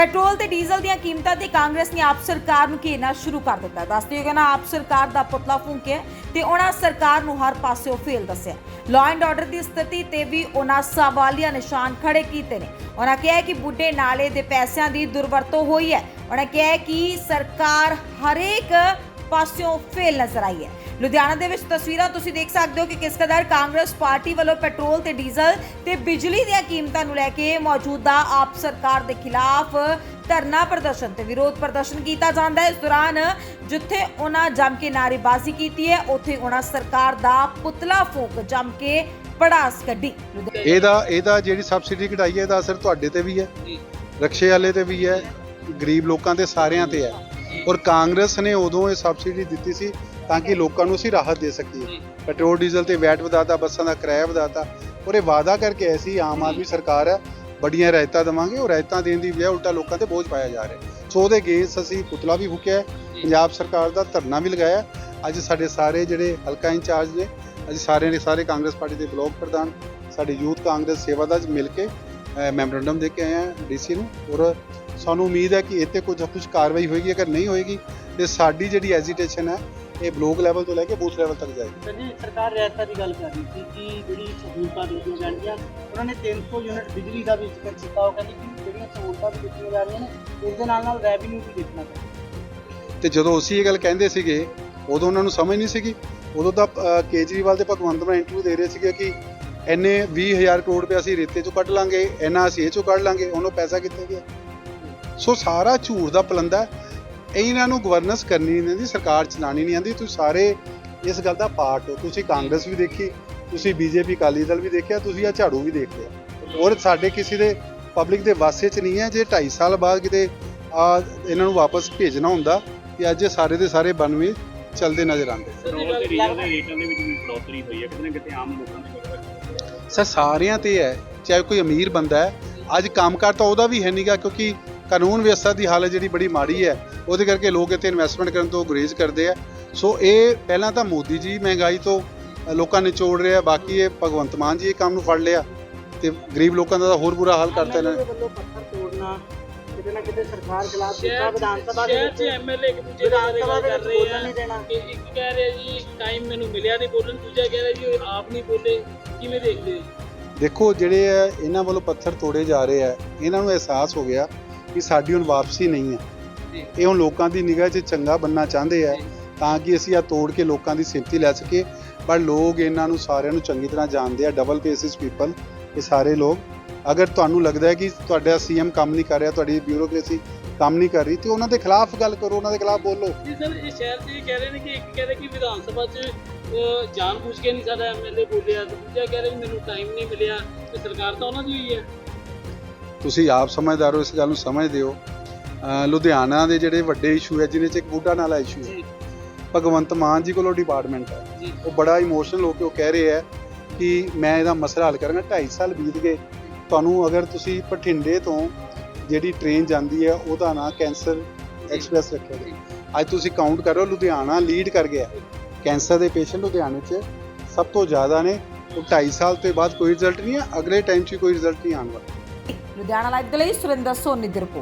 Petrol ਤੇ diesel ਦੀਆਂ ਕੀਮਤਾਂ ਤੇ ਕਾਂਗਰਸ ਨੇ ਆਪ ਸਰਕਾਰ ਨੂੰ ਘੇਰਨਾ ਸ਼ੁਰੂ ਕਰ ਦਿੱਤਾ। ਦੱਸਦੇ ਹੋ ਕਿ ਨਾ, ਆਪ ਸਰਕਾਰ ਦਾ ਪੁਤਲਾ ਫੂਕਿਆ ਤੇ ਉਹਨਾਂ ਸਰਕਾਰ ਨੂੰ ਹਰ ਪਾਸਿਓਂ ਫੇਲ ਦੱਸਿਆ। ਲਾਅ ਐਂਡ ਆਰਡਰ ਦੀ ਸਥਿਤੀ ਤੇ ਵੀ ਉਹਨਾਂ ਸਵਾਲੀਆ ਨਿਸ਼ਾਨ ਖੜੇ ਕੀਤੇ ਨੇ। ਉਹਨਾਂ ਕਿਹਾ ਕਿ ਬੁੱਢੇ ਨਾਲੇ ਦੇ ਪੈਸਿਆਂ ਦੀ ਦੁਰਵਰਤੋਂ ਹੋਈ ਹੈ। ਉਹਨਾਂ ਕਿਹਾ ਕਿ ਸਰਕਾਰ ਹਰੇਕ ਪਾਸਿਓਂ ਫੇਲ ਨਜ਼ਰ ਆਈ ਹੈ। ਲੁਧਿਆਣਾ ਦੇ ਵਿੱਚ ਤਸਵੀਰਾਂ ਤੁਸੀਂ ਦੇਖ ਸਕਦੇ ਹੋ ਕਿ ਕਿਸ ਕਦਰ ਕਾਂਗਰਸ ਪਾਰਟੀ ਵੱਲੋਂ ਪੈਟਰੋਲ ਤੇ ਡੀਜ਼ਲ ਤੇ ਬਿਜਲੀ ਦੀਆਂ ਕੀਮਤਾਂ ਨੂੰ ਲੈ ਕੇ ਮੌਜੂਦਾ ਆਪ ਸਰਕਾਰ ਦੇ ਖਿਲਾਫ ਧਰਨਾ ਪ੍ਰਦਰਸ਼ਨ ਤੇ ਵਿਰੋਧ ਪ੍ਰਦਰਸ਼ਨ ਕੀਤਾ ਜਾਂਦਾ ਹੈ। ਇਸ ਦੌਰਾਨ ਜਿੱਥੇ ਉਹਨਾਂ ਜੰਮ ਕੇ ਨਾਅਰੇਬਾਜ਼ੀ ਕੀਤੀ ਹੈ ਉੱਥੇ ਉਹਨਾਂ ਸਰਕਾਰ ਦਾ ਪੁਤਲਾ ਫੂਕ ਜੰਮ ਕੇ ਪੜਾਸ ਕੱਢੀ। ਇਹਦਾ ਇਹਦਾ ਜਿਹੜੀ ਸਬਸਿਡੀ ਕਢਾਈ ਹੈ ਇਹਦਾ ਅਸਰ ਤੁਹਾਡੇ ਤੇ ਵੀ ਹੈ ਰਕਸ਼ੇ ਵਾਲੇ ਤੇ ਵੀ ਹੈ ਗਰੀਬ ਲੋਕਾਂ ਤੇ ਸਾਰਿਆਂ ਤੇ ਹੈ। ਔਰ ਕਾਂਗਰਸ ਨੇ ਉਦੋਂ ਇਹ ਸਬਸਿਡੀ ਦਿੱਤੀ ਸੀ ਤਾਂ ਕਿ ਲੋਕਾਂ ਨੂੰ ਅਸੀਂ ਰਾਹਤ ਦੇ ਸਕੀਏ। ਪੈਟਰੋਲ ਡੀਜ਼ਲ ਤੇ ਵੈਟ ਵਧਾਤਾ ਬੱਸਾਂ ਦਾ ਕਿਰਾਇਆ ਵਧਾਤਾ। ਔਰ ਇਹ ਵਾਅਦਾ ਕਰਕੇ ਐਸੀ ਆਮ ਆਦਮੀ ਸਰਕਾਰ ਹੈ ਬੜੀਆਂ ਰਾਇਤਾਂ ਦੇਵਾਂਗੇ ਉਹ ਰਾਇਤਾਂ ਦੇਣ ਦੀ ਬਜਾਏ ਉਲਟਾ ਲੋਕਾਂ ਤੇ ਬੋਝ ਪਾਇਆ ਜਾ ਰਿਹਾ। ਸੋ ਉਹਦੇ ਅਗੇਂਸਟ ਅਸੀਂ ਪੁਤਲਾ ਵੀ ਫੂਕਿਆ ਪੰਜਾਬ ਸਰਕਾਰ ਦਾ ਧਰਨਾ ਵੀ ਲਗਾਇਆ ਅੱਜ ਸਾਡੇ ਸਾਰੇ ਜਿਹੜੇ ਹਲਕਾ ਇੰਚਾਰਜ ਨੇ ਅਸੀਂ ਸਾਰੇ ਦੇ ਸਾਰੇ ਕਾਂਗਰਸ ਪਾਰਟੀ ਦੇ ਬਲਾਕ ਪ੍ਰਧਾਨ ਸਾਡੇ ਯੂਥ ਕਾਂਗਰਸ ਸੇਵਾਦਾਰ ਮਿਲ ਕੇ ਮੈਮੋਰੰਡਮ ਦੇ ਕੇ ਆਏ ਆ ਡੀਸੀ ਨੂੰ ਔਰ ਸਾਨੂੰ ਉਮੀਦ ਹੈ ਕਿ ਇੱਥੇ ਕੁਝ ਕੁਝ ਕਾਰਵਾਈ ਹੋਏਗੀ ਅਗਰ ਨਹੀਂ ਹੋਏਗੀ ਤੇ ਸਾਡੀ ਜਿਹੜੀ ਐਜੀਟੇਸ਼ਨ ਹੈ ਇਹ ਬਲਾਕ ਲੈਵਲ ਤੋਂ ਲੈ ਕੇ ਬੂਥ ਲੈਵਲ ਤੱਕ ਜਾਏਗੀ। ਸਰ ਜੀ ਸਰਕਾਰ ਰਿਆਸਤਾਂ ਦੀ ਗੱਲ ਕਰ ਰਹੀ ਸੀ ਕਿ ਜਿਹੜੀ ਸਹੂਲਤਾਂ ਦਿੱਤੀਆਂ ਜਾਣਗੀਆਂ ਉਹਨਾਂ ਨੇ 300 ਯੂਨਿਟ ਬਿਜਲੀ ਦਾ ਵੀ ਜ਼ਿਕਰ ਕੀਤਾ ਉਹ ਕਹਿੰਦੀ ਕਿ ਜਿਹੜੀਆਂ ਸਹੂਲਤਾਂ ਵੀ ਦਿੱਤੀਆਂ ਜਾ ਰਹੀਆਂ ਨੇ ਇਸ ਦੇ ਨਾਲ ਨਾਲ ਰੈਵਨਿਊ ਵੀ ਦੇਖਣਾ ਚਾਹੀਦਾ। ਤੇ ਜਦੋਂ ਅਸੀਂ ਇਹ ਗੱਲ ਕਹਿੰਦੇ ਸੀਗੇ ਉਦੋਂ ਉਹਨਾਂ ਨੂੰ ਸਮਝ ਨਹੀਂ ਸੀਗੀ। ਉਦੋਂ ਤਾਂ ਕੇਜਰੀਵਾਲ ਤੇ ਭਗਵੰਤ ਮਾਨ ਇੰਟਰਵਿਊ ਦੇ ਰਹੇ ਸੀਗੇ ਕਿ ਇੰਨੇ 20000 ਕਰੋੜ ਰੁਪਏ ਅਸੀਂ ਰੇਤੇ ਚੋਂ ਕੱਢ ਲਾਂਗੇ ਇੰਨਾ ਅਸੀਂ ਇਹ ਚੋਂ ਕੱਢ ਲਾਂਗੇ ਉਹਨੂੰ ਪੈਸਾ ਕਿੱਥੇ ਗਿਆ? ਸੋ ਸਾਰਾ ਝੂਠ ਦਾ ਪਲੰਦਾ ਇਹਨਾਂ ਨੂੰ ਗਵਰਨੈਂਸ ਕਰਨੀ ਨਹੀਂ ਆਉਂਦੀ ਸਰਕਾਰ ਚਲਾਣੀ ਨਹੀਂ ਆਉਂਦੀ। ਤੁਸੀਂ ਸਾਰੇ ਇਸ ਗੱਲ ਦਾ ਪਾਰਟ ਹੋ। ਤੁਸੀਂ ਕਾਂਗਰਸ ਵੀ ਦੇਖੀ ਤੁਸੀਂ ਬੀਜੇਪੀ ਅਕਾਲੀ ਦਲ ਵੀ ਦੇਖਿਆ ਤੁਸੀਂ ਆ ਝਾੜੂ ਵੀ ਦੇਖ ਲਿਆ। ਔਰ ਸਾਡੇ ਕਿਸੇ ਦੇ ਪਬਲਿਕ ਦੇ ਵਾਸਤੇ ਚ ਨਹੀਂ ਹੈ। ਜੇ 2.5 ਸਾਲ ਬਾਅਦ ਕਿਤੇ ਆ ਇਹਨਾਂ ਨੂੰ ਵਾਪਸ ਭੇਜਣਾ ਹੁੰਦਾ ਕਿ ਅੱਜ ਇਹ ਸਾਰੇ ਦੇ ਸਾਰੇ 92 ਚੱਲਦੇ ਨਜ਼ਰ ਆਉਂਦੇ। ਸਰ ਸਾਰਿਆਂ ਤੇ ਹੈ। ਚਾਹੇ ਕੋਈ ਅਮੀਰ ਬੰਦਾ ਹੈ ਅੱਜ ਕੰਮਕਾਰ ਤਾਂ ਉਹਦਾ ਵੀ ਹੈ ਨਹੀਂਗਾ ਕਿਉਂਕਿ ਕਾਨੂੰਨ ਵਿਵਸਥਾ ਦੀ ਹਾਲਤ ਜਿਹੜੀ ਬੜੀ ਮਾੜੀ ਹੈ ਉਹਦੇ ਕਰਕੇ ਲੋਕ ਇੱਥੇ ਇਨਵੈਸਟਮੈਂਟ ਕਰਨ ਤੋਂ ਗੁਰੇਜ਼ ਕਰਦੇ ਆ। ਸੋ ਇਹ ਪਹਿਲਾਂ ਤਾਂ ਮੋਦੀ ਜੀ ਮਹਿੰਗਾਈ ਤੋਂ ਲੋਕਾਂ ਨੇ ਚੋੜ ਰਿਹਾ ਬਾਕੀ ਇਹ ਭਗਵੰਤ ਮਾਨ ਜੀ ਇਹ ਕੰਮ ਨੂੰ ਫੜ ਲਿਆ ਤੇ ਗਰੀਬ ਲੋਕਾਂ ਦਾ ਤਾਂ ਹੋਰ ਬੁਰਾ ਹਾਲ ਕਰਤਾ ਇਹਨਾਂ ਨੇ। MLA ਵੱਲੋਂ ਪੱਥਰ ਤੋੜਨਾ ਕਿਤੇ ਨਾ ਕਿਤੇ ਸਰਕਾਰ ਖਿਲਾਫ ਕੀਤਾ ਸ਼ਹਿਰ ਵਿਧਾਨ ਸਭਾ ਦੇ ਸ਼ਹਿਰ 'ਚ ਵਿੱਚ ਐਮਐਲਏ ਇੱਕ ਦੂਜੇ ਵਿਧਾਨ ਦੇ ਸਭਾ ਗੱਲ ਦੇ ਕਰ ਵਿੱਚ ਰਹੇ ਬੋਲਣ ਨਹੀਂ ਆ ਦੇਣਾ ਕਿ ਇੱਕ ਕਹਿ ਰਿਹਾ ਜੀ ਟਾਈਮ ਮੈਨੂੰ ਮਿਲਿਆ ਨਹੀਂ ਬੋਲਣ ਦੂਜਾ ਕਹਿ ਰਿਹਾ ਜੀ ਉਹ ਆਪ ਨਹੀਂ ਬੋਲੇ। ਕਿਵੇਂ ਦੇਖਦੇ ਹੋ ਦੇਖੋ ਜਿਹੜੇ ਆ ਇਹਨਾਂ ਵੱਲੋਂ ਪੱਥਰ ਤੋੜੇ ਜਾ ਰਹੇ ਆ ਇਹਨਾਂ ਨੂੰ ਅਹਿਸਾਸ ਹੋ ਗਿਆ ਕਿ ਸਾਡੀ ਹੁਣ ਵਾਪਸੀ ਨਹੀਂ ਹੈ। ਇਹ ਹੁਣ ਲੋਕਾਂ ਦੀ ਨਿਗਾਹ 'ਚ ਚੰਗਾ ਬੰਨਾ ਚਾਹੁੰਦੇ ਆ। ਤਾਂ ਕਿ ਅਸੀਂ ਆ ਤੋੜ ਕੇ ਲੋਕਾਂ ਦੀ ਸਿੰਪਤੀ ਲੈ ਸਕੀਏ। ਪਰ ਲੋਕ ਇਹਨਾਂ ਨੂੰ ਸਾਰਿਆਂ ਨੂੰ ਚੰਗੀ ਤਰ੍ਹਾਂ ਜਾਣਦੇ ਆ ਡਬਲ ਫੇਸਿਸ ਪੀਪਲ ਇਹ ਸਾਰੇ ਲੋਕ। ਅਗਰ ਤੁਹਾਨੂੰ ਲੱਗਦਾ ਹੈ ਕਿ ਤੁਹਾਡਾ ਸੀਐਮ ਕੰਮ ਨਹੀਂ ਕਰ ਰਿਹਾ ਤੁਹਾਡੀ ਬਿਊਰੋਕ੍ਰੇਸੀ ਕੰਮ ਨਹੀਂ ਕਰ ਰਹੀ ਤੇ ਉਹਨਾਂ ਦੇ ਖਿਲਾਫ ਗੱਲ ਕਰੋ ਉਹਨਾਂ ਦੇ ਖਿਲਾਫ ਬੋਲੋ। ਜੀ ਸਰ ਇਹ ਸ਼ਹਿਰ 'ਚ ਕਹਿ ਰਹੇ ਨੇ ਕਿ ਇੱਕ ਕਹਿ ਰਿਹਾ ਕਿ ਵਿਧਾਨ ਸਭਾ 'ਚ ਅਹ, ਜਾਣਬੁੱਝ ਕੇ ਨਹੀਂ ਸਾਡਾ ਐਮਐਲਏ ਬੋਲਿਆ ਤੇ ਦੂਜਾ ਕਹਿ ਰਿਹਾ ਮੈਨੂੰ ਟਾਈਮ ਨਹੀਂ ਮਿਲਿਆ ਤੇ ਸਰਕਾਰ ਤਾਂ ਉਹਨਾਂ ਦੀ ਹੋਈ ਹੈ। ਤੁਸੀਂ ਆਪ ਸਮਝਦਾਰ ਹੋ ਇਸ ਗੱਲ ਨੂੰ ਸਮਝਦੇ ਹੋ। ਲੁਧਿਆਣਾ ਦੇ ਜਿਹੜੇ ਵੱਡੇ ਇਸ਼ੂ ਹੈ ਜਿਨ੍ਹਾਂ 'ਚ ਇੱਕ ਬੂਟਾ ਨਾਲਾ ਇਸ਼ੂ ਹੈ। ਭਗਵੰਤ ਮਾਨ ਜੀ ਕੋਲੋਂ ਡਿਪਾਰਟਮੈਂਟ ਹੈ। ਉਹ ਬੜਾ ਇਮੋਸ਼ਨਲ ਹੋ ਕੇ ਉਹ ਕਹਿ ਰਹੇ ਹੈ ਕਿ ਮੈਂ ਇਹਦਾ ਮਸਲਾ ਹੱਲ ਕਰਾਂਗਾ 2.5 ਸਾਲ ਬੀਤ ਗਏ। ਤੁਹਾਨੂੰ ਅਗਰ ਤੁਸੀਂ ਭਟਿੰਡੇ ਤੋਂ ਜਿਹੜੀ ਟ੍ਰੇਨ ਜਾਂਦੀ ਹੈ ਉਹਦਾ ਨਾਂ ਕੈਂਸਰ ਐਕਸਪ੍ਰੈਸ ਰੱਖਿਆ ਗਿਆ। ਅੱਜ ਤੁਸੀਂ ਕਾਊਂਟ ਕਰੋ ਲੁਧਿਆਣਾ ਲੀਡ ਕਰ ਗਿਆ ਕੈਂਸਰ ਦੇ ਪੇਸ਼ੈਂਟ ਲੁਧਿਆਣੇ 'ਚ ਸਭ ਤੋਂ ਜ਼ਿਆਦਾ ਨੇ। ਉਹ 2.5 ਸਾਲ ਤੋਂ ਬਾਅਦ ਕੋਈ ਰਿਜ਼ਲਟ ਨਹੀਂ ਹੈ ਅਗਲੇ ਟਾਈਮ 'ਚ ਕੋਈ ਰਿਜ਼ਲਟ ਨਹੀਂ ਆਉਣ ਵਾਲਾ। ਲੁਧਿਆਣਾ ਲਾਈਵ ਦੇ ਲਈ ਸੁਰਿੰਦਰ ਸੋਨੀ ਦੀ ਰਿਪੋਰਟ